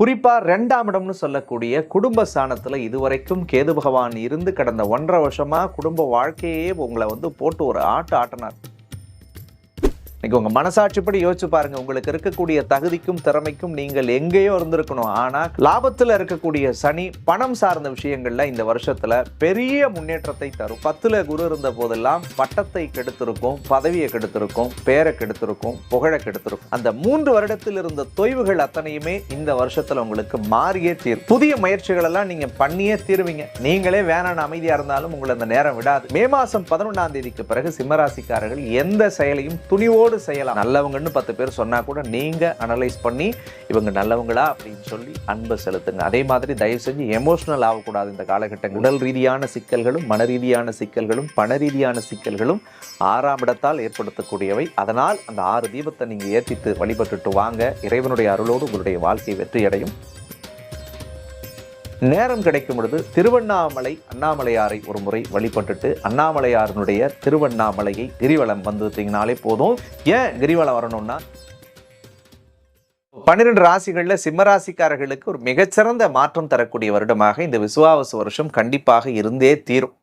குறிப்பாக ரெண்டாம் இடம்னு சொல்லக்கூடிய குடும்ப ஸ்தானத்தில் இதுவரைக்கும் கேது பகவான் இருந்து கடந்த ஒன்றரை வருஷமாக குடும்ப வாழ்க்கையே உங்களை வந்து போட்டு ஒரு ஆட்டு ஆட்டினார். இன்னைக்கு உங்கள் மனசாட்சிப்படி யோசிச்சு பாருங்க. உங்களுக்கு இருக்கக்கூடிய தகுதிக்கும் திறமைக்கும் நீங்கள் எங்கேயோ இருந்திருக்கணும். ஆனால் லாபத்தில் இருக்கக்கூடிய சனி பணம் சார்ந்த விஷயங்கள்ல இந்த வருஷத்துல பெரிய முன்னேற்றத்தை தரும். பத்துல குரு இருந்த போதெல்லாம் பட்டத்தை கெடுத்திருக்கும் பதவியை கெடுத்திருக்கும் பேரை கெடுத்திருக்கும் புகழை கெடுத்திருக்கும். அந்த மூன்று வருடத்தில் இருந்த தொய்வுகள் அத்தனையுமே இந்த வருஷத்துல உங்களுக்கு மாறியே தீரும். புதிய முயற்சிகள் எல்லாம் நீங்க பண்ணியே தீருவீங்க. நீங்களே வேணான்னு அமைதியா இருந்தாலும் உங்களை அந்த நேரம் விடாது. மே மாசம் பதினொன்றாம் தேதிக்கு பிறகு சிம்மராசிக்காரர்கள் எந்த செயலையும் துணிவோடு செய்யலாம். நல்லவங்கன்னு பத்து பேர் சொன்னா கூட நீங்க அனலைஸ் பண்ணி இவங்க நல்லவங்களா? அப்படின்னு சொல்லி அன்பை செலுத்துங்க. அதே மாதிரி தயவு செஞ்சு எமோஷனல் ஆகக்கூடாது இந்த காலகட்டங்கள். உடல் ரீதியான சிக்கல்களும் மன ரீதியான சிக்கல்களும் பண ரீதியான சிக்கல்களும் ஆறாம் இடத்தால் ஏற்படுத்தக்கூடியவை. அதனால் அந்த ஆறு தீபத்தை நீங்க ஏற்றித்து வழிபட்டுட்டு வாங்க. இறைவனுடைய அருளோடு உங்களுடைய வாழ்க்கை வெற்றியடையும். நேரம் கிடைக்கும் பொழுது திருவண்ணாமலை அண்ணாமலையாரை ஒரு முறை வழிபட்டுட்டு அண்ணாமலையாரனுடைய திருவண்ணாமலையை கிரிவலம் வந்துட்டீங்கனாலே போதும். ஏன் கிரிவலம் வரணும்னா? பன்னிரெண்டு ராசிகளில் சிம்மராசிக்காரர்களுக்கு ஒரு மிகச்சிறந்த மாற்றம் தரக்கூடிய வருடமாக இந்த விசுவாவசு வருஷம் கண்டிப்பாக இருந்தே தீரும்.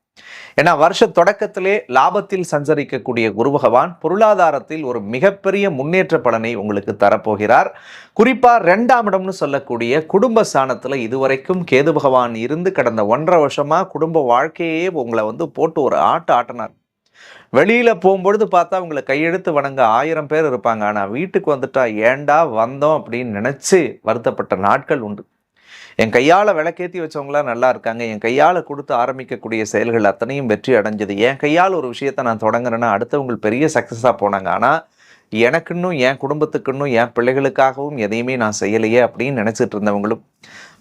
ஏன்னா வருஷ தொடக்கத்திலே லாபத்தில் சஞ்சரிக்கக்கூடிய குரு பகவான் பொருளாதாரத்தில் ஒரு மிகப்பெரிய முன்னேற்ற பலனை உங்களுக்கு தரப்போகிறார். குறிப்பா ரெண்டாம் இடம்னு சொல்லக்கூடிய குடும்ப ஸ்தானத்தில் இதுவரைக்கும் கேது பகவான் இருந்து கடந்த ஒன்றரை வருஷமா குடும்ப வாழ்க்கையே உங்களை வந்து போட்டு ஒரு ஆட்டு ஆட்டினார். வெளியில போகும்பொழுது பார்த்தா உங்களை கையெழுத்து வணங்க ஆயிரம் பேர் இருப்பாங்க. ஆனா வீட்டுக்கு வந்துட்டா ஏண்டா வந்தோம்? அப்படின்னு நினைச்சு வருத்தப்பட்ட நாட்கள் உண்டு. என் கையால் விளக்கேற்றி வச்சவங்களாம் நல்லா இருக்காங்க. என் கையால் கொடுத்து ஆரம்பிக்கக்கூடிய செயல்கள் அத்தனையும் வெற்றி அடைஞ்சது. என் கையால் ஒரு விஷயத்தை நான் தொடங்குறேன்னா அடுத்தவங்க பெரிய சக்ஸஸாக போனாங்க. ஆனால் எனக்குன்னும் என் குடும்பத்துக்குன்னும் என் பிள்ளைகளுக்காகவும் எதையுமே நான் செய்யலையே அப்படின்னு நினச்சிட்டு இருந்தவங்களும்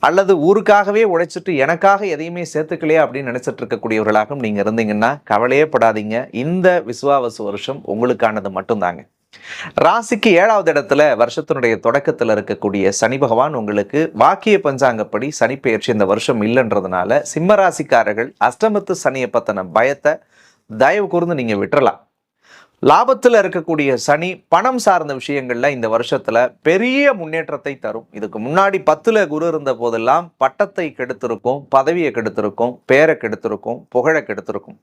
அல்லது ஊருக்காகவே உழைச்சிட்டு எனக்காக எதையுமே சேர்த்துக்கலையே அப்படின்னு நினச்சிட்டு இருக்கக்கூடியவர்களாகவும் நீங்கள் இருந்தீங்கன்னா கவலையே படாதீங்க. இந்த விசுவாவசு வருஷம் உங்களுக்கானது மட்டும்தாங்க. ராசிக்கு ஏழாவது இடத்துல வருஷத்தினுடைய தொடக்கத்தில் இருக்கக்கூடிய சனி பகவான் உங்களுக்கு வாக்கிய பஞ்சாங்கப்படி சனி பெயர்ச்சி இந்த வருஷம் இல்லைன்றதுனால சிம்ம ராசிக்காரர்கள் அஷ்டமத்து சனியை பத்தின பயத்தை தயவு கூர்ந்து நீங்க விட்டுறலாம். லாபத்தில் இருக்கக்கூடிய சனி பணம் சார்ந்த விஷயங்கள்ல இந்த வருஷத்துல பெரிய முன்னேற்றத்தை தரும். இதுக்கு முன்னாடி பத்துல குரு இருந்த போதெல்லாம் பட்டத்தை கெடுத்திருக்கும் பதவியை கெடுத்திருக்கும் பேரை கெடுத்திருக்கும் புகழை கெடுத்திருக்கும்.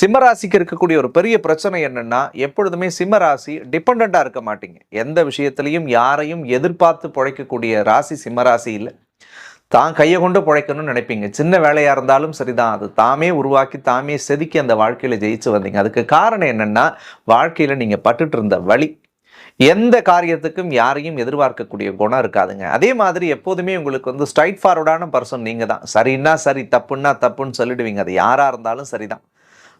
சிம்மராசிக்கு இருக்கக்கூடிய ஒரு பெரிய பிரச்சனை என்னன்னா எப்பொழுதுமே சிம்மராசி டிபெண்டா இருக்க மாட்டீங்க. எந்த விஷயத்திலையும் யாரையும் எதிர்பார்த்து பிழைக்கக்கூடிய ராசி சிம்மராசி இல்லை. தான் கையை கொண்டு பிழைக்கணும்னு நினைப்பீங்க. சின்ன வேலையாக இருந்தாலும் சரிதான். அது தாமே உருவாக்கி தாமே செதுக்கி அந்த வாழ்க்கையில் ஜெயிச்சு வந்தீங்க. அதுக்கு காரணம் என்னென்னா வாழ்க்கையில் நீங்கள் பட்டுட்டு இருந்த வழி எந்த காரியத்துக்கும் யாரையும் எதிர்பார்க்கக்கூடிய குணம் இருக்காதுங்க. அதே மாதிரி எப்போதுமே உங்களுக்கு வந்து ஸ்ட்ரைட் ஃபார்வர்டான பர்சன் நீங்கள் தான் சரின்னா சரி தப்புன்னா தப்புன்னு சொல்லிடுவீங்க. அது யாராக இருந்தாலும் சரிதான்.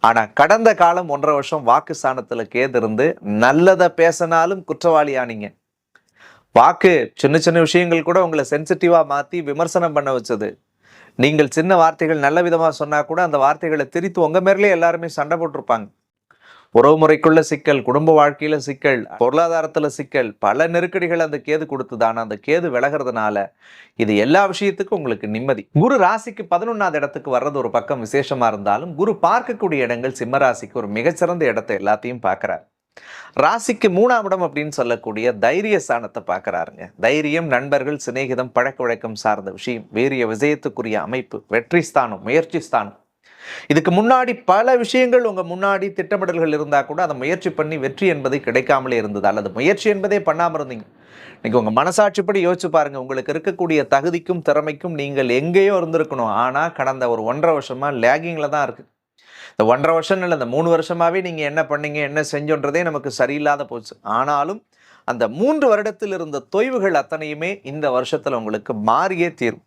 ஆனால் கடந்த காலம் ஒன்றரை வருஷம் வாக்கு ஸ்தானத்தில் கேது இருந்து நல்லதை பேசினாலும் குற்றவாளியானீங்க. வாக்கு சின்ன சின்ன விஷயங்கள் கூட உங்களை சென்சிட்டிவாக மாற்றி விமர்சனம் பண்ண வச்சது. நீங்கள் சின்ன வார்த்தைகள் நல்ல விதமாக சொன்னால் கூட அந்த வார்த்தைகளை திரித்து உங்கள் மேலே எல்லாருமே சண்டை போட்டிருப்பாங்க. உறவுமுறைக்குள்ள சிக்கல் குடும்ப வாழ்க்கையில் சிக்கல் பொருளாதாரத்தில் சிக்கல் பல நெருக்கடிகள் அந்த கேது கொடுத்ததான அந்த கேது விலகிறதுனால இது எல்லா விஷயத்துக்கும் உங்களுக்கு நிம்மதி. குரு ராசிக்கு பதினொன்றாவது இடத்துக்கு வர்றது ஒரு பக்கம் விசேஷமாக இருந்தாலும் குரு பார்க்கக்கூடிய இடங்கள் சிம்ம ராசிக்கு ஒரு மிகச்சிறந்த இடத்தை எல்லாத்தையும் பார்க்குறாரு. ராசிக்கு மூணாம் இடம் அப்படின்னு சொல்லக்கூடிய தைரிய ஸ்தானத்தை பார்க்கறாருங்க. தைரியம் நண்பர்கள் சிநேகிதம் பழக்க வழக்கம் சார்ந்த விஷயம் வீரிய விஜயத்துக்குரிய அமைப்பு வெற்றி ஸ்தானம் முயற்சி ஸ்தானம். இதுக்கு முன்னாடி பல விஷயங்கள் உங்கள் முன்னாடி திட்டமிடல்கள் இருந்தால் கூட அதை முயற்சி பண்ணி வெற்றி என்பது கிடைக்காமலே இருந்தது. அல்லது முயற்சி என்பதே பண்ணாமல் இருந்தீங்க. இன்னைக்கு உங்கள் மனசாட்சிப்படி யோசிச்சு பாருங்க. உங்களுக்கு இருக்கக்கூடிய தகுதிக்கும் திறமைக்கும் நீங்கள் எங்கேயோ இருந்திருக்கணும். ஆனால் கடந்த ஒரு ஒன்றரை வருஷமாக லேகிங்கில் தான் இருக்குது இந்த ஒன்றரை வருஷம் இல்லை இந்த மூணு வருஷமாவே நீங்கள் என்ன பண்ணீங்க என்ன செஞ்சோன்றதே நமக்கு சரியில்லாத போச்சு. ஆனாலும் அந்த மூன்று வருடத்தில் இருந்த தொய்வுகள் அத்தனையுமே இந்த வருஷத்தில் உங்களுக்கு மாறியே தீரும்.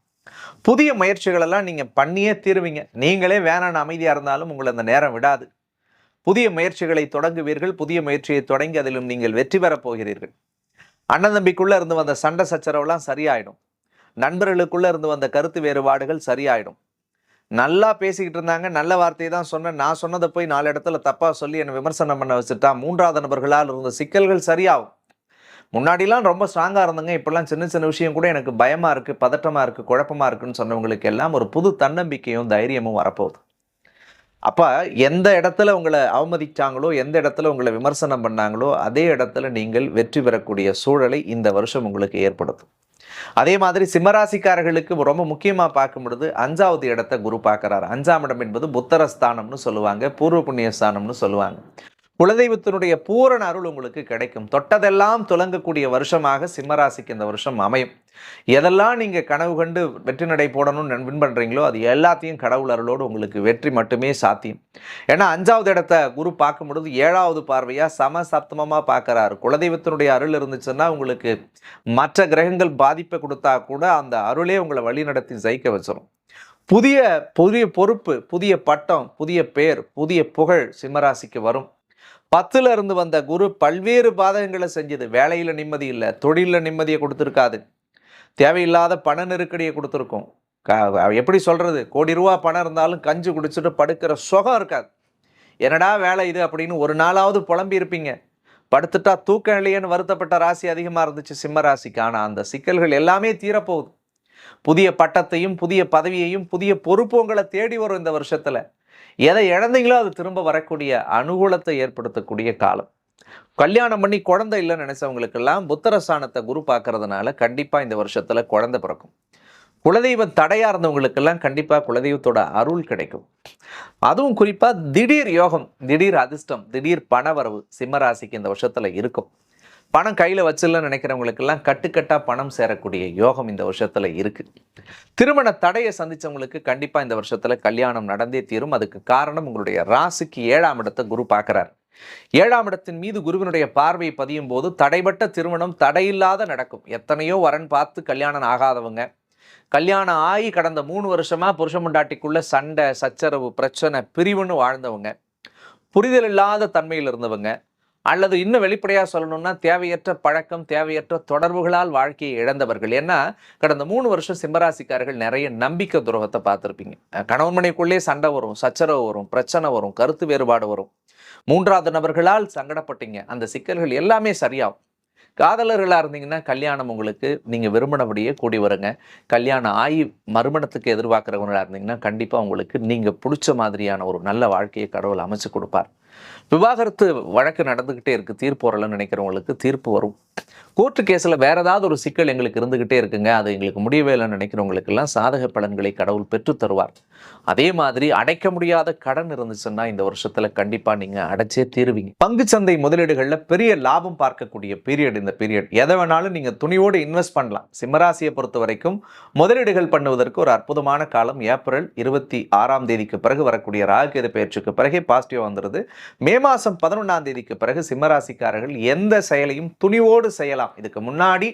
புதிய முயற்சிகளெல்லாம் நீங்கள் பண்ணியே தீருவீங்க. நீங்களே வேணான்னு அமைதியாக இருந்தாலும் உங்களை அந்த நேரம் விடாது. புதிய முயற்சிகளை தொடங்குவீர்கள் புதிய முயற்சியை தொடங்கி அதிலும் நீங்கள் வெற்றி பெறப் போகிறீர்கள். அண்ணன் தம்பிக்குள்ளே இருந்து வந்த சண்டை சச்சரவுலாம் சரியாயிடும். நண்பர்களுக்குள்ளே இருந்து வந்த கருத்து வேறுபாடுகள் சரியாயிடும். நல்லா பேசிக்கிட்டு இருந்தாங்க. நல்ல வார்த்தையை தான் சொன்னேன். நான் சொன்னதை போய் நாலு இடத்துல தப்பாக சொல்லி என்னை விமர்சனம் பண்ண வச்சுட்டா மூன்றாவது நபர்களால் இருந்த சிக்கல்கள் சரியாகும். முன்னாடிலாம் ரொம்ப ஸ்ட்ராங்காக இருந்தங்க. இப்போல்லாம் சின்ன சின்ன விஷயம் கூட எனக்கு பயமாக இருக்குது பதட்டமாக இருக்குது குழப்பமாக இருக்குன்னு சொன்னவங்களுக்கு எல்லாம் ஒரு புது தன்னம்பிக்கையும் தைரியமும் வரப்போகுது. அப்போ எந்த இடத்துல உங்களை அவமதிச்சாங்களோ எந்த இடத்துல உங்களை விமர்சனம் பண்ணாங்களோ அதே இடத்துல நீங்கள் வெற்றி பெறக்கூடிய சூழலை இந்த வருஷம் உங்களுக்கு ஏற்படுத்தும். அதே மாதிரி சிம்மராசிக்காரர்களுக்கு ரொம்ப முக்கியமாக பார்க்கும் பொழுது அஞ்சாவது இடத்தை குரு பார்க்குறாரு. அஞ்சாம் இடம் என்பது புத்தரஸ்தானம்னு சொல்லுவாங்க பூர்வ புண்ணியஸ்தானம்னு சொல்லுவாங்க. குலதெய்வத்தினுடைய பூரண அருள் உங்களுக்கு கிடைக்கும். தொட்டதெல்லாம் துலங்கக்கூடிய வருஷமாக சிம்மராசிக்கு இந்த வருஷம் அமையும். எதெல்லாம் நீங்க கனவு கண்டு வெற்றி நடை போடணும்னு வின் பண்றீங்களோ அது எல்லாத்தையும் கடவுள் அருளோடு உங்களுக்கு வெற்றி மட்டுமே சாத்தியம். ஏன்னா அஞ்சாவது இடத்த குரு பார்க்கும் பொழுது ஏழாவது பார்வையா சம சப்தமமாக பார்க்கறாரு. குலதெய்வத்தினுடைய அருள் இருந்துச்சுன்னா உங்களுக்கு மற்ற கிரகங்கள் பாதிப்பை கொடுத்தா கூட அந்த அருளே உங்களை வழி நடத்தி ஜெயிக்க வச்சிடும் புதிய புதிய பொறுப்பு புதிய பட்டம் புதிய பேர் புதிய புகழ் சிம்மராசிக்கு வரும். பத்துல இருந்து வந்த குரு பல்வேறு பாதகங்களை செஞ்சது. வேலையில நிம்மதி இல்லை தொழிலில் நிம்மதியை கொடுத்துருக்காது. தேவையில்லாத பண நெருக்கடியை கொடுத்துருக்கோம். க- எப்படி சொல்றது? கோடி ரூபா பணம் இருந்தாலும் கஞ்சி குடிச்சிட்டு படுக்கிற சுகம் இருக்காது. என்னடா வேலை இது அப்படின்னு ஒரு நாளாவது புலம்பி இருப்பீங்க. படுத்துட்டா தூக்கம் இல்லையேன்னு வருத்தப்பட்ட ராசி அதிகமாக இருந்துச்சு சிம்ம ராசிக்கு. ஆனால் அந்த சிக்கல்கள் எல்லாமே தீரப்போகுது. புதிய பட்டத்தையும் புதிய பதவியையும் புதிய பொறுப்பு உங்களை தேடி வரும் இந்த வருஷத்தில். எதை இழந்தீங்களோ அது திரும்ப வரக்கூடிய அனுகூலத்தை ஏற்படுத்தக்கூடிய காலம். கல்யாணம் பண்ணி குழந்தை இல்லைன்னு நினைச்சவங்களுக்கெல்லாம் புத்தரசானத்தை குரு பார்க்கறதுனால கண்டிப்பாக இந்த வருஷத்தில் குழந்தை பிறக்கும். குலதெய்வம் தடையாக இருந்தவங்களுக்கெல்லாம் கண்டிப்பாக குலதெய்வத்தோட அருள் கிடைக்கும். அதுவும் குறிப்பாக திடீர் யோகம் திடீர் அதிர்ஷ்டம் திடீர் பணவரவு சிம்மராசிக்கு இந்த வருஷத்தில் இருக்கும். பணம் கையில் வச்சிடலன்னு நினைக்கிறவங்களுக்கெல்லாம் கட்டுக்கட்டாக பணம் சேரக்கூடிய யோகம் இந்த வருஷத்தில் இருக்குது திருமண தடையை சந்தித்தவங்களுக்கு கண்டிப்பாக இந்த வருஷத்தில் கல்யாணம் நடந்தே தீரும். அதுக்கு காரணம் உங்களுடைய ராசிக்கு ஏழாம் இடத்தை குரு பார்க்கறார். ஏழாம் இடத்தின் மீது குருவினுடைய பார்வை பதியும் போது தடைபட்ட திருமணம் தடையில்லாத நடக்கும். எத்தனையோ வரன் பார்த்து கல்யாணம் ஆகாதவங்க. கல்யாணம் ஆகி கடந்த மூணு வருஷமா புருஷ முண்டாட்டிக்குள்ள சண்டை சச்சரவு பிரச்சனை பிரிவுன்னு வாழ்ந்தவங்க. புரிதல் இல்லாத தன்மையில் இருந்தவங்க. அல்லது இன்னும் வெளிப்படையாக சொல்லணும்னா தேவையற்ற பழக்கம் தேவையற்ற தொடர்புகளால் வாழ்க்கையை இழந்தவர்கள். ஏன்னா கடந்த மூணு வருஷம் சிம்மராசிக்காரர்கள் நிறைய நம்பிக்கை துரோகத்தை பார்த்துருப்பீங்க. அஹ் கணவன் மனைக்குள்ளே சண்டை வரும் சச்சரவு வரும் பிரச்சனை வரும் கருத்து வேறுபாடு வரும். மூன்றாவது நபர்களால் சங்கடப்பட்டீங்க. அந்த சிக்கல்கள் எல்லாமே சரியாகும். காதலர்களாக இருந்தீங்கன்னா கல்யாணம் உங்களுக்கு நீங்கள் விரும்பினபடியே கூடி வருங்க. கல்யாணம் ஆகி மறுமணத்துக்கு எதிர்பார்க்குறவங்களாக இருந்தீங்கன்னா கண்டிப்பாக உங்களுக்கு நீங்கள் பிடிச்ச மாதிரியான ஒரு நல்ல வாழ்க்கையை கடவுள் அமைச்சு கொடுப்பார். விவாகரத்து வழக்கு நடந்துக்கிட்டே இருக்குது தீர்ப்பு வரலன்னு நினைக்கிறவங்களுக்கு தீர்ப்பு வரும். கோர்ட்டு கேஸில் வேறு ஏதாவது ஒரு சிக்கல் எங்களுக்கு இருந்துக்கிட்டே இருக்குங்க. அது எங்களுக்கு முடியவே இல்லைன்னு நினைக்கிறவங்களுக்கெல்லாம் சாதக பலன்களை கடவுள் பெற்றுத் தருவார். அதே மாதிரி அடைக்க முடியாத கடன் இருந்துச்சுன்னா இந்த வருஷத்தில் கண்டிப்பாக நீங்கள் அடைச்சே தீருவீங்க. பங்குச்சந்தை முதலீடுகளில் பெரிய லாபம் பார்க்கக்கூடிய பீரியட் இந்த பீரியட் எதை வேணாலும் நீங்கள் துணியோடு இன்வெஸ்ட் பண்ணலாம். சிம்மராசியை பொறுத்த வரைக்கும் முதலீடுகள் பண்ணுவதற்கு ஒரு அற்புதமான காலம். ஏப்ரல் இருபத்தி ஆறாம் தேதிக்கு பிறகு வரக்கூடிய ராகுகேது பயிற்சிக்கு பிறகே பாசிட்டிவாக வந்துடுது மே மாதம் பதினொன்றாம் தேதிக்கு பிறகு சிம்மராசிக்காரர்கள் எந்த செயலையும் துணிவோடு செய்யலாம். இதுக்கு முன்னாடி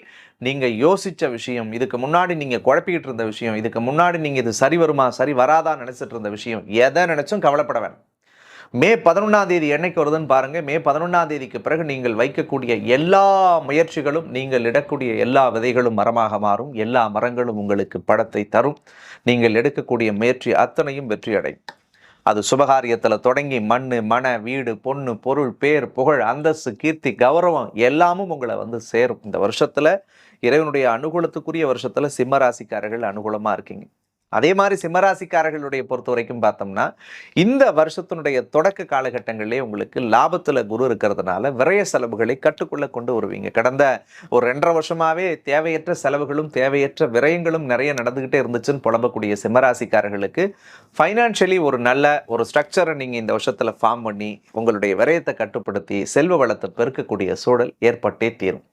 நீங்க யோசிச்ச விஷயம் இதுக்கு முன்னாடி நீங்க குழப்பிக்கிட்டு இருந்த விஷயம் இதுக்கு முன்னாடி நீங்க இது சரி வருமா சரி வராதா நினைச்சிட்டு இருந்த விஷயம் எதை நினச்சும் கவலைப்பட வேணும் மே பதினொன்றாம் தேதி என்னைக்கு வருதுன்னு பாருங்க. மே பதினொன்றாம் தேதிக்கு பிறகு நீங்கள் வைக்கக்கூடிய எல்லா முயற்சிகளும் நீங்கள் இடக்கூடிய எல்லா விதைகளும் மரமாக மாறும். எல்லா மரங்களும் உங்களுக்கு பழத்தை தரும். நீங்கள் எடுக்கக்கூடிய முயற்சி அத்தனையும் வெற்றி அடையும் அது சுபகாரியத்தில் தொடங்கி மண் மன வீடு பொண்ணு பொருள் பேர் புகழ் அந்தஸ்து கீர்த்தி கௌரவம் எல்லாமும் உங்களை வந்து சேரும். இந்த வருஷத்தில் இறைவனுடைய அனுகூலத்துக்குரிய வருஷத்தில் சிம்மராசிக்காரர்கள் அனுகூலமாக இருக்கீங்க. அதே மாதிரி சிம்மராசிக்காரர்களுடைய பொறுத்த வரைக்கும் பார்த்தோம்னா இந்த வருஷத்தினுடைய தொடக்க காலகட்டங்களிலே உங்களுக்கு லாபத்தில் குரு இருக்கிறதுனால விரய செலவுகளை கட்டுக்குள்ள கொண்டு வருவீங்க. கடந்த ஒரு ரெண்டரை வருஷமாகவே தேவையற்ற செலவுகளும் தேவையற்ற விரயங்களும் நிறைய நடந்துக்கிட்டே இருந்துச்சுன்னு புலம்பக்கூடிய சிம்மராசிக்காரர்களுக்கு ஃபைனான்ஷியலி ஒரு நல்ல ஒரு ஸ்ட்ரக்சரை நீங்கள் இந்த வருஷத்தில் ஃபார்ம் பண்ணி உங்களுடைய விரயத்தை கட்டுப்படுத்தி செல்வ வளத்தை பெருக்கக்கூடிய சூழல் ஏற்பட்டே தீரும்.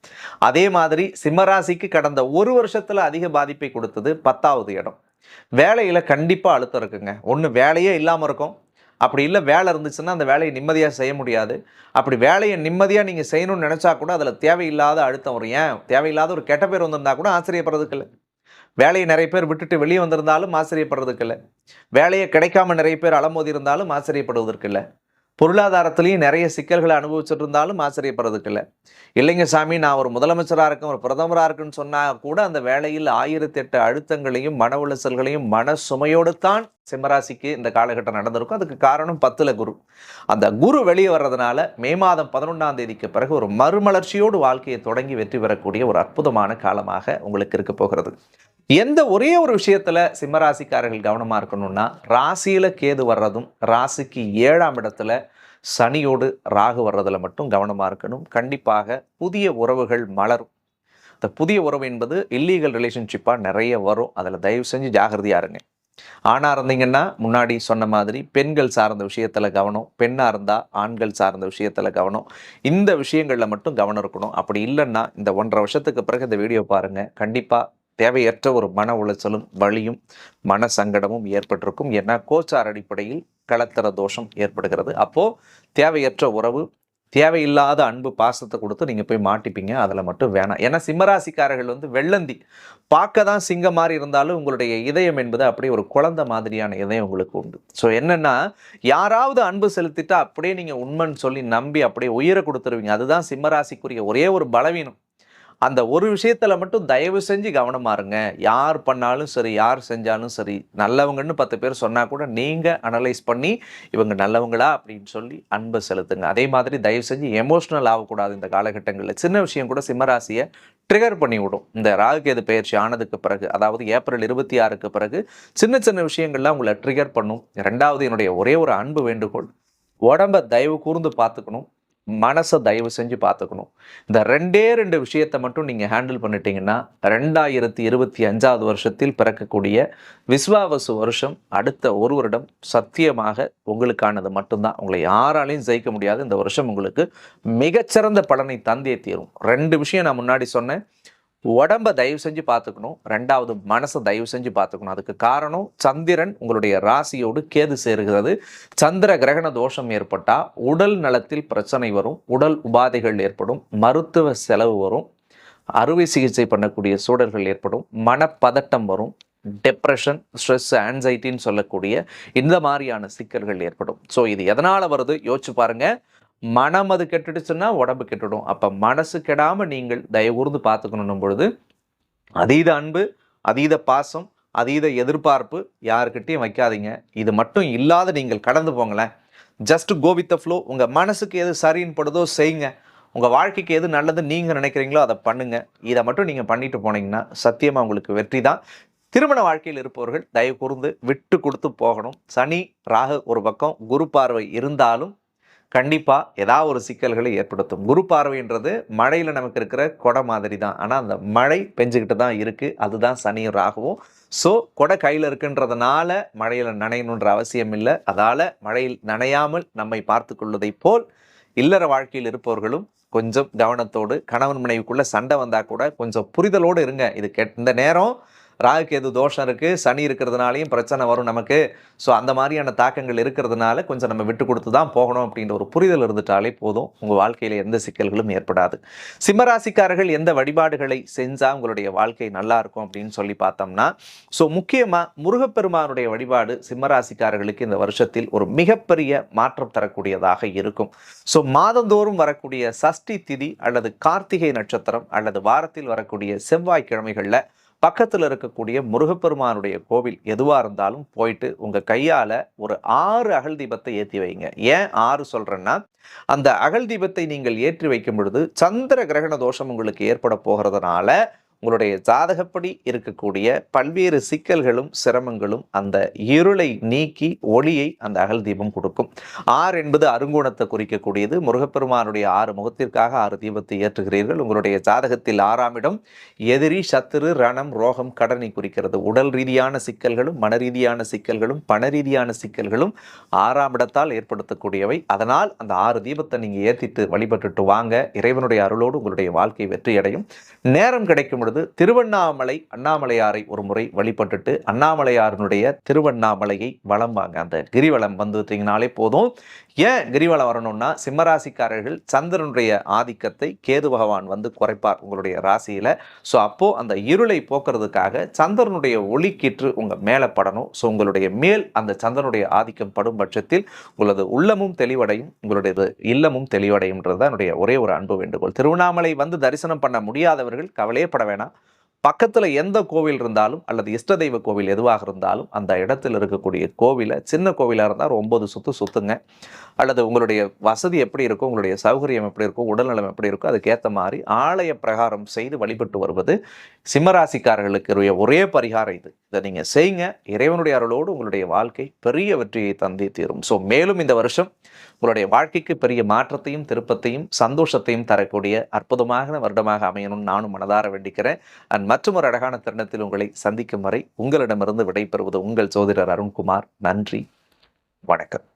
அதே மாதிரி சிம்மராசிக்கு கடந்த ஒரு வருஷத்தில் அதிக பாதிப்பை கொடுத்தது பத்தாவது இடம். வேலையில் கண்டிப்பாக அழுத்தம் இருக்குங்க. ஒன்று வேலையே இல்லாமல் இருக்கும். அப்படி இல்லை வேலை இருந்துச்சுன்னா அந்த வேலையை நிம்மதியாக செய்ய முடியாது. அப்படி வேலையை நிம்மதியாக நீங்கள் செய்யணும்னு நினச்சா கூட அதில் தேவையில்லாத அழுத்தம் வரும். ஏன்? தேவையில்லாத ஒரு கெட்ட பேர் வந்திருந்தா கூட ஆச்சரியப்படுறதுக்கு இல்லை. வேலையை நிறைய பேர் விட்டுட்டு வெளியே வந்திருந்தாலும் ஆச்சரியப்படுறதுக்கு இல்லை. வேலையை கிடைக்காம நிறைய பேர் அலமோதி இருந்தாலும் ஆச்சரியப்படுவதற்கு இல்லை. பொருளாதாரத்திலையும் நிறைய சிக்கல்களை அனுபவிச்சுட்டு இருந்தாலும் ஆச்சரியப்படுறதுக்கு இல்லை. இல்லைங்க சாமி நான் ஒரு முதலமைச்சராக இருக்கேன் ஒரு பிரதமராக இருக்குன்னு சொன்னால் கூட அந்த வேலையில் ஆயிரத்தி எட்டு அழுத்தங்களையும் மன உளைச்சல்களையும் மன சுமையோடு தான் சிம்மராசிக்கு இந்த காலகட்டம் நடந்திருக்கும். அதுக்கு காரணம் பத்தில் குரு. அந்த குரு வெளியே வர்றதுனால மே மாதம் பதினொன்றாம் தேதிக்கு பிறகு ஒரு மறுமலர்ச்சியோடு வாழ்க்கையை தொடங்கி வெற்றி பெறக்கூடிய ஒரு அற்புதமான காலமாக உங்களுக்கு இருக்க போகிறது. எந்த ஒரே ஒரு விஷயத்தில் சிம்மராசிக்காரர்கள் கவனமாக இருக்கணும்னா ராசியில் கேது வர்றதும் ராசிக்கு ஏழாம் இடத்துல சனியோடு ராகு வர்றதில் மட்டும் கவனமாக இருக்கணும். கண்டிப்பாக புதிய உறவுகள் மலரும். இந்த புதிய உறவு என்பது இல்லீகல் ரிலேஷன்ஷிப்பாக நிறைய வரும். அதில் தயவு செஞ்சு ஜாகிரதையாக இருங்க. ஆணாக இருந்தீங்கன்னா முன்னாடி சொன்ன மாதிரி பெண்கள் சார்ந்த விஷயத்தில் கவனம் பெண்ணாக இருந்தால் ஆண்கள் சார்ந்த விஷயத்தில் கவனம். இந்த விஷயங்களில் மட்டும் கவனம் இருக்கணும். அப்படி இல்லைன்னா இந்த ஒன்றரை வருஷத்துக்கு பிறகு இந்த வீடியோ பாருங்கள் கண்டிப்பாக தேவையற்ற ஒரு மன உளைச்சலும் வலியும் மன சங்கடமும் ஏற்பட்டிருக்கும். ஏன்னா கோச்சார் அடிப்படையில் களத்திர தோஷம் ஏற்படுகிறது. அப்போது தேவையற்ற உறவு தேவையில்லாத அன்பு பாசத்தை கொடுத்து நீங்கள் போய் மாட்டிப்பீங்க. அதில் மட்டும் வேணாம். ஏன்னா சிம்மராசிக்காரர்கள் வந்து வெள்ளந்தி. பார்க்க தான் சிங்கம் மாதிரி இருந்தாலும் உங்களுடைய இதயம் என்பது அப்படியே ஒரு குழந்தை மாதிரியான இதயம் உங்களுக்கு உண்டு. ஸோ என்னென்னா யாராவது அன்பு செலுத்திட்டா அப்படியே நீங்கள் உண்மைன்னு சொல்லி நம்பி அப்படியே உயிரை கொடுத்துருவீங்க. அதுதான் சிம்மராசிக்குரிய ஒரே ஒரு பலவீனம். அந்த ஒரு விஷயத்தில் மட்டும் தயவு செஞ்சு கவனமாருங்க யார் பண்ணாலும் சரி யார் செஞ்சாலும் சரி நல்லவங்கன்னு பத்து பேர் சொன்னால் கூட நீங்கள் அனலைஸ் பண்ணி இவங்க நல்லவங்களா அப்படின்னு சொல்லி அன்பை செலுத்துங்க. அதே மாதிரி தயவு செஞ்சு எமோஷனல் ஆகக்கூடாது இந்த காலகட்டங்களில். சின்ன விஷயம் கூட சிம்மராசியை ட்ரிகர் பண்ணிவிடும் இந்த ராகுகேது பயிற்சி ஆனதுக்கு பிறகு அதாவது ஏப்ரல் இருபத்தி ஆறுக்கு பிறகு சின்ன சின்ன விஷயங்கள்லாம் உங்களை ட்ரிகர் பண்ணும். ரெண்டாவது என்னுடைய ஒரே ஒரு அன்பு வேண்டுகோள் உடம்ப தயவு கூர்ந்து பார்த்துக்கணும். மனசை தயவு செஞ்சு பார்த்துக்கணும். இந்த ரெண்டே ரெண்டு விஷயத்தை மட்டும் நீங்கள் ஹேண்டில் பண்ணிட்டீங்கன்னா ரெண்டாயிரத்தி இருபத்தி அஞ்சாவது வருஷத்தில் பிறக்கக்கூடிய விஸ்வாவசு வருஷம் அடுத்த ஒரு வருடம் சத்தியமாக உங்களுக்கானது மட்டும்தான். உங்களை யாராலையும் ஜெயிக்க முடியாது. இந்த வருஷம் உங்களுக்கு மிகச்சிறந்த பலனை தந்தே தீரும். ரெண்டு விஷயம் நான் முன்னாடி சொன்னேன். உடம்ப தயவு செஞ்சு பார்த்துக்கணும். ரெண்டாவது மனசை தயவு செஞ்சு பார்த்துக்கணும். அதுக்கு காரணம் சந்திரன் உங்களுடைய ராசியோடு கேது சேருகிறது. சந்திர கிரகண தோஷம் ஏற்பட்டால் உடல் நலத்தில் பிரச்சனை வரும். உடல் உபாதைகள் ஏற்படும். மருத்துவ செலவு வரும். அறுவை சிகிச்சை பண்ணக்கூடிய சூழல்கள் ஏற்படும். மனப்பதட்டம் வரும். டெப்ரெஷன் ஸ்ட்ரெஸ் ஆன்சைட்டின்னு சொல்லக்கூடிய இந்த மாதிரியான சிக்கல்கள் ஏற்படும். ஸோ இது எதனால் வருது? யோசிச்சு பாருங்கள் மனம் அது கெட்டுடுச்சுன்னா உடம்பு கெட்டுடும். அப்போ மனசு கெடாமல் நீங்கள் தயவுகூர்ந்து பார்த்துக்கணும் பொழுது அதீத அன்பு அதீத பாசம் அதீத எதிர்பார்ப்பு யாருக்கிட்டையும் வைக்காதீங்க. இது மட்டும் இல்லாத நீங்கள் கடந்து போங்களேன். Just go with the flow உங்கள் மனசுக்கு எது சரின்னு படுதோ செய்யுங்க உங்கள் வாழ்க்கைக்கு எது நல்லது நீங்கள் நினைக்கிறீங்களோ அதை பண்ணுங்கள் இதை மட்டும் நீங்கள் பண்ணிட்டு போனீங்கன்னா சத்தியமாக உங்களுக்கு வெற்றி தான். திருமண வாழ்க்கையில் இருப்பவர்கள் தயவு கூர்ந்து விட்டு கொடுத்து போகணும். சனி ராகு ஒரு பக்கம் குரு பார்வை இருந்தாலும் கண்டிப்பாக ஏதாவது ஒரு சிக்கல்களை ஏற்படுத்தும். குரு பார்வைன்றது மழையில் நமக்கு இருக்கிற கொடை மாதிரி தான் ஆனால் அந்த மழை பெஞ்சுக்கிட்டு தான் இருக்குது அதுதான் சனியும் ராகவும். ஸோ கொடை கையில் இருக்குன்றதுனால மழையில் நனையணுன்ற அவசியம் இல்லை. அதால் மழையில் நனையாமல் நம்மை பார்த்து கொள்வதை போல் இல்லற வாழ்க்கையில் இருப்பவர்களும் கொஞ்சம் கவனத்தோடு கணவன் மனைவிக்குள்ளே சண்டை வந்தால் கூட கொஞ்சம் புரிதலோடு இருங்க. இது கெட் இந்த நேரம் ராகுக்கு எது தோஷம் இருக்குது சனி இருக்கிறதுனாலையும் பிரச்சனை வரும் நமக்கு. ஸோ அந்த மாதிரியான தாக்கங்கள் இருக்கிறதுனால கொஞ்சம் நம்ம விட்டு கொடுத்து தான் போகணும் அப்படின்ற ஒரு புரிதல் இருந்துட்டாலே போதும். உங்கள் வாழ்க்கையில் எந்த சிக்கல்களும் ஏற்படாது. சிம்மராசிக்காரர்கள் எந்த வழிபாடுகளை செஞ்சால் உங்களுடைய வாழ்க்கை நல்லா இருக்கும் அப்படின்னு சொல்லி பார்த்தோம்னா ஸோ முக்கியமாக முருகப்பெருமானுடைய வழிபாடு சிம்மராசிக்காரர்களுக்கு இந்த வருஷத்தில் ஒரு மிகப்பெரிய மாற்றம் தரக்கூடியதாக இருக்கும். ஸோ மாதந்தோறும் வரக்கூடிய சஷ்டி திதி அல்லது கார்த்திகை நட்சத்திரம் அல்லது வாரத்தில் வரக்கூடிய செவ்வாய்க்கிழமைகளில் பக்கத்தில் இருக்கக்கூடிய முருகப்பெருமானுடைய கோவில் எதுவாக இருந்தாலும் போயிட்டு உங்கள் கையால் ஒரு ஆறு அகல் தீபத்தை ஏற்றி வைங்க. ஏன் ஆறு சொல்கிறேன்னா அந்த அகல் தீபத்தை நீங்கள் ஏற்றி வைக்கும் பொழுது சந்திர கிரகண தோஷம் உங்களுக்கு ஏற்பட போகிறதுனால உங்களுடைய ஜாதகப்படி இருக்கக்கூடிய பல்வேறு சிக்கல்களும் சிரமங்களும் அந்த இருளை நீக்கி ஒளியை அந்த அகல் தீபம் கொடுக்கும். ஆறு என்பது அருங்குணத்தை குறிக்கக்கூடியது. முருகப்பெருமானுடைய ஆறு முகத்திற்காக ஆறு தீபத்தை ஏற்றுகிறீர்கள். உங்களுடைய ஜாதகத்தில் ஆறாம் இடம் எதிரி சத்துரு ரணம் ரோகம் கடனை குறிக்கிறது. உடல் ரீதியான சிக்கல்களும் மன ரீதியான சிக்கல்களும் பண ரீதியான சிக்கல்களும் ஆறாம் இடத்தால் ஏற்படுத்தக்கூடியவை. அதனால் அந்த ஆறு தீபத்தை நீங்கள் ஏற்றிட்டு வழிபட்டுட்டு வாங்க. இறைவனுடைய அருளோடு உங்களுடைய வாழ்க்கை வெற்றியடையும். நேரம் கிடைக்கும் பொழுது திருவண்ணாமலை அண்ணாமலையாரை ஒரு முறை வழிபட்டுட்டு அண்ணாமலையாரனுடைய திருவண்ணாமலையை வளம் வாங்க அந்த கிரிவலம் வந்துட்டீங்கனாலே போதும். ஏன் கிரிவலம் வரணும்னா சிம்மராசிக்காரர்கள் சந்திரனுடைய ஆதிக்கத்தை கேது பகவான் வந்து குறைப்பார் உங்களுடைய ராசியில். ஸோ அப்போது அந்த இருளை போக்குறதுக்காக சந்திரனுடைய ஒளிக்கீற்று உங்கள் மேலே படணும். ஸோ உங்களுடைய மேல் அந்த சந்திரனுடைய ஆதிக்கம் படும் பட்சத்தில் உங்களது உள்ளமும் தெளிவடையும் உங்களுடைய இல்லமும் தெளிவடையும்ன்றது தான் என்னுடைய ஒரே ஒரு அன்பு வேண்டுகோள். திருவண்ணாமலை வந்து தரிசனம் பண்ண முடியாதவர்கள் கவலையப்பட வேணாம். பக்கத்தில் எந்த கோவில் இருந்தாலும் அல்லது இஷ்ட தெய்வ கோவில் எதுவாக இருந்தாலும் அந்த இடத்துல இருக்கக்கூடிய கோவிலை சின்ன கோவிலாக இருந்தால் ஒம்பது சுற்று சுற்றுங்க அல்லது உங்களுடைய வசதி எப்படி இருக்கும் உங்களுடைய சௌகரியம் எப்படி இருக்கும் உடல்நலம் எப்படி இருக்கும் அதுக்கேற்ற மாதிரி ஆலய பிரகாரம் செய்து வழிபட்டு வருவது சிம்மராசிக்காரர்களுக்கு ஒரே பரிகாரம் இது. இதை நீங்கள் செய்யுங்க. இறைவனுடைய அருளோடு உங்களுடைய வாழ்க்கை பெரிய வெற்றியை தந்தி தீரும். ஸோ மேலும் இந்த வருஷம் உங்களுடைய வாழ்க்கைக்கு பெரிய மாற்றத்தையும் திருப்பத்தையும் சந்தோஷத்தையும் தரக்கூடிய அற்புதமான வருடமாக அமையணும்னு நானும் மனதார வேண்டிக்கிறேன். அண்ட் மற்றும் ஒரு அழகான தருணத்தில் உங்களை சந்திக்கும் வரை உங்களிடமிருந்து விடைபெறுவது உங்கள் சோதிடர் அருண்குமார். நன்றி. வணக்கம்.